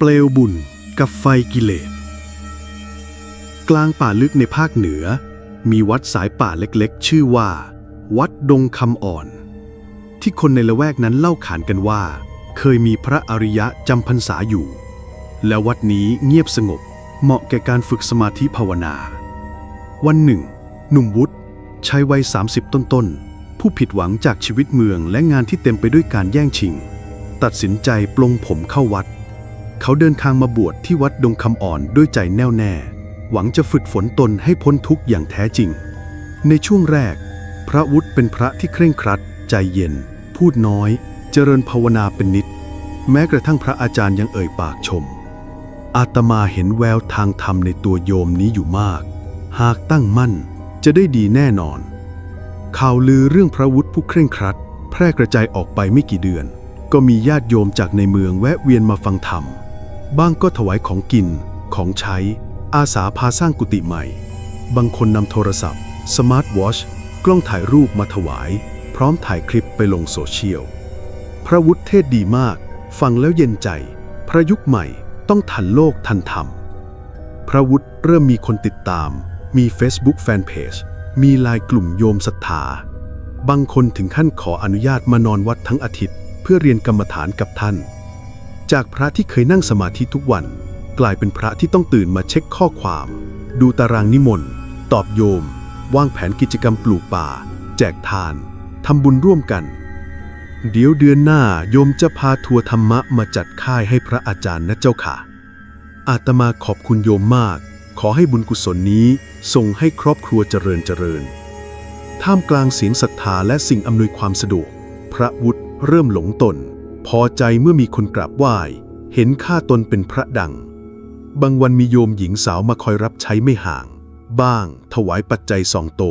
เปลวบุญกับไฟกิเลส กลางป่าลึกในภาคเหนือ มีวัดสายป่าเล็กๆ ชื่อว่า วัดดงคำอ่อน ที่คนในละแวกนั้นเล่าขานกันว่า เคยมีพระอริยะจำพรรษาอยู่ และวัดนี้เงียบสงบเหมาะแก่การฝึกสมาธิภาวนา วันหนึ่ง หนุ่มวุฒิชายวัย 30 ต้นๆ ผู้ผิดหวังจากชีวิตเมืองและงานที่เต็มไปด้วยการแย่งชิง ตัดสินใจปลงผมเข้าวัด เขาเดินทางมาบวชที่วัดดงคำอ่อนด้วยใจแน่วแน่ หวังจะฝึกฝนตนให้พ้นทุกข์อย่างแท้จริง ในช่วงแรก พระวุฒิเป็นพระที่เคร่งครัด ใจเย็น พูดน้อย เจริญภาวนาเป็นนิด แม้กระทั่งพระอาจารย์ยังเอ่ยปากชม อาตมาเห็นแววทางธรรมในตัวโยมนี้อยู่มาก หากตั้งมั่นจะได้ดีแน่นอน ข่าวลือเรื่องพระวุฒิผู้เคร่งครัด แพร่กระจายออกไปไม่กี่เดือน ก็มีญาติโยมจากในเมืองแวะเวียนมาฟังธรรม บ้างก็ถวายของกิน ของใช้ อาสาพาสร้างกุฏิใหม่ บางคนนำโทรศัพท์ สมาร์ทวอชกล้องถ่ายรูปมาถวาย พร้อมถ่ายคลิปไปลงโซเชียล พระวุฒิเทศดีมาก ฟังแล้วเย็นใจ พระยุคใหม่ต้องทันโลกทันธรรม พระวุฒิเริ่มมีคนติดตาม มี Facebook Fanpage มีไลายกลุ่มโยมศรัทธา บางคนถึงขั้นขออนุญาตมานอนวัดทั้งอาทิตย์ เพื่อเรียนกรรมฐานกับท่าน จากพระที่เคยนั่งสมาธิทุกวัน กลายเป็นพระที่ต้องตื่นมาเช็คข้อความ ดูตารางนิมนต์ ตอบโยม วางแผนกิจกรรมปลูกป่า แจกทานทำบุญร่วมกัน เดี๋ยวเดือนหน้าโยมจะพาทัวร์ธรรมะมาจัดค่ายให้พระอาจารย์นะเจ้าค่ะ อาตมาขอบคุณโยมมาก ขอให้บุญกุศลนี้ส่งให้ครอบครัวเจริญเจริญ ท่ามกลางเสียงศรัทธาและสิ่งอำนวยความสะดวก พระวุฒิเริ่มหลงตน พอใจเมื่อมีคนกราบไหว้ เห็นข้าตนเป็นพระดัง บางวันมีโยมหญิงสาวมาคอยรับใช้ไม่ห่าง บ้างถวายปัจจัยสองโต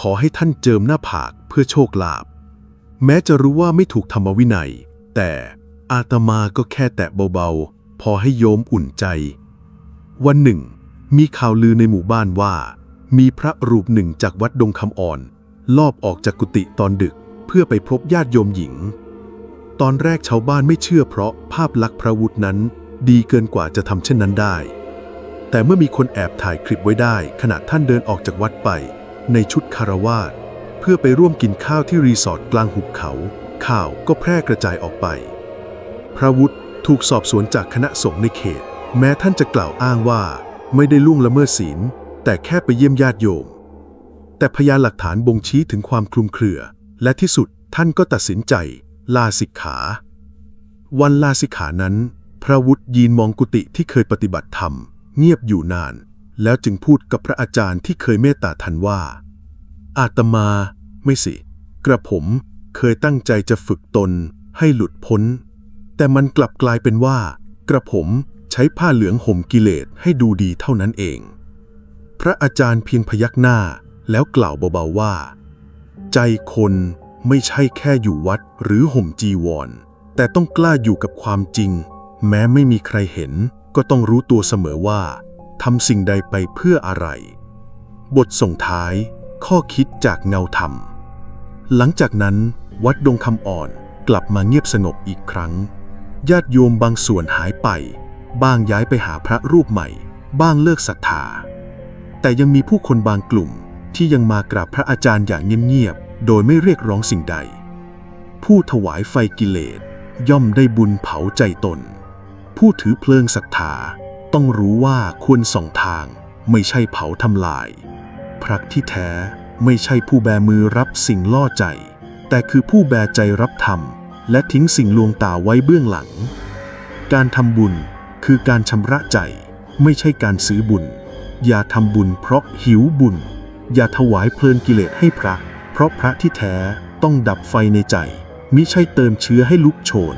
ขอให้ท่านเจิมหน้าผากเพื่อโชคลาภแม้จะรู้ว่าไม่ถูกธรรมวินัย แต่อาตมาก็แค่แตะเบาๆ พอให้โยมอุ่นใจ วันหนึ่ง มีข่าวลือในหมู่บ้านว่า มีพระรูปหนึ่งจากวัดดงคำอ่อน ลอบออกจากกุฏิตอนดึกเพื่อไปพบญาติโยมหญิง ตอนแรกชาวบ้านไม่เชื่อเพราะภาพลักษณ์พระวุฒินั้น ดีเกินกว่าจะทำเช่นนั้นได้ แต่เมื่อมีคนแอบถ่ายคลิปไว้ได้ ขณะท่านเดินออกจากวัดไป ในชุดคารวาสเพื่อไปร่วมกินข้าวที่รีสอร์ทกลางหุบเขา ข่าวก็แพร่กระจายออกไป พระวุฒิถูกสอบสวนจากคณะสงฆ์ในเขต แม้ท่านจะกล่าวอ้างว่าไม่ได้ล่วงละเมิดศีล แต่แค่ไปเยี่ยมญาติโยม แต่พยานหลักฐานบ่งชี้ถึงความคลุมเครือ และที่สุดท่านก็ตัดสินใจ ลาสิกขา วันลาสิกขานั้น พระวุฒิยืนมองกุฏิที่เคยปฏิบัติธรรม เงียบอยู่นาน แล้วจึงพูดกับพระอาจารย์ที่เคยเมตตาท่านว่า อาตมา ไม่สิ กระผมเคยตั้งใจจะฝึกตนให้หลุดพ้น แต่มันกลับกลายเป็นว่า กระผมใช้ผ้าเหลืองห่มกิเลสให้ดูดีเท่านั้นเอง พระอาจารย์เพียงพยักหน้าแล้วกล่าวเบาๆว่า ใจคน ไม่ใช่แค่อยู่วัดหรือห่มจีวร แต่ต้องกล้าอยู่กับความจริง แม้ไม่มีใครเห็น ก็ต้องรู้ตัวเสมอว่าทำสิ่งใดไปเพื่ออะไร บทส่งท้าย ข้อคิดจากเงาธรรม หลังจากนั้น วัดดงคำอ่อนกลับมาเงียบสงบอีกครั้ง ญาติโยมบางส่วนหายไป บ้างย้ายไปหาพระรูปใหม่ บ้างเลิกศรัทธา แต่ยังมีผู้คนบางกลุ่มที่ยังมากราบพระอาจารย์อย่างเงียบ โดยไม่เรียกร้องสิ่งใด ผู้ถวายไฟกิเลสย่อมได้บุญเผาใจตน ผู้ถือเพลิงศรัทธาต้องรู้ว่าควรส่องทางไม่ใช่เผาทำลาย พระที่แท้ไม่ใช่ผู้แบมือรับสิ่งล่อใจ แต่คือผู้แบใจรับธรรม และทิ้งสิ่งลวงตาไว้เบื้องหลัง การทำบุญคือการชำระใจ ไม่ใช่การซื้อบุญ อย่าทำบุญเพราะหิวบุญ อย่าถวายเพลินกิเลสให้พระ เพราะพระที่แท้ต้องดับไฟในใจมิใช่เติมเชื้อให้ลุกโชน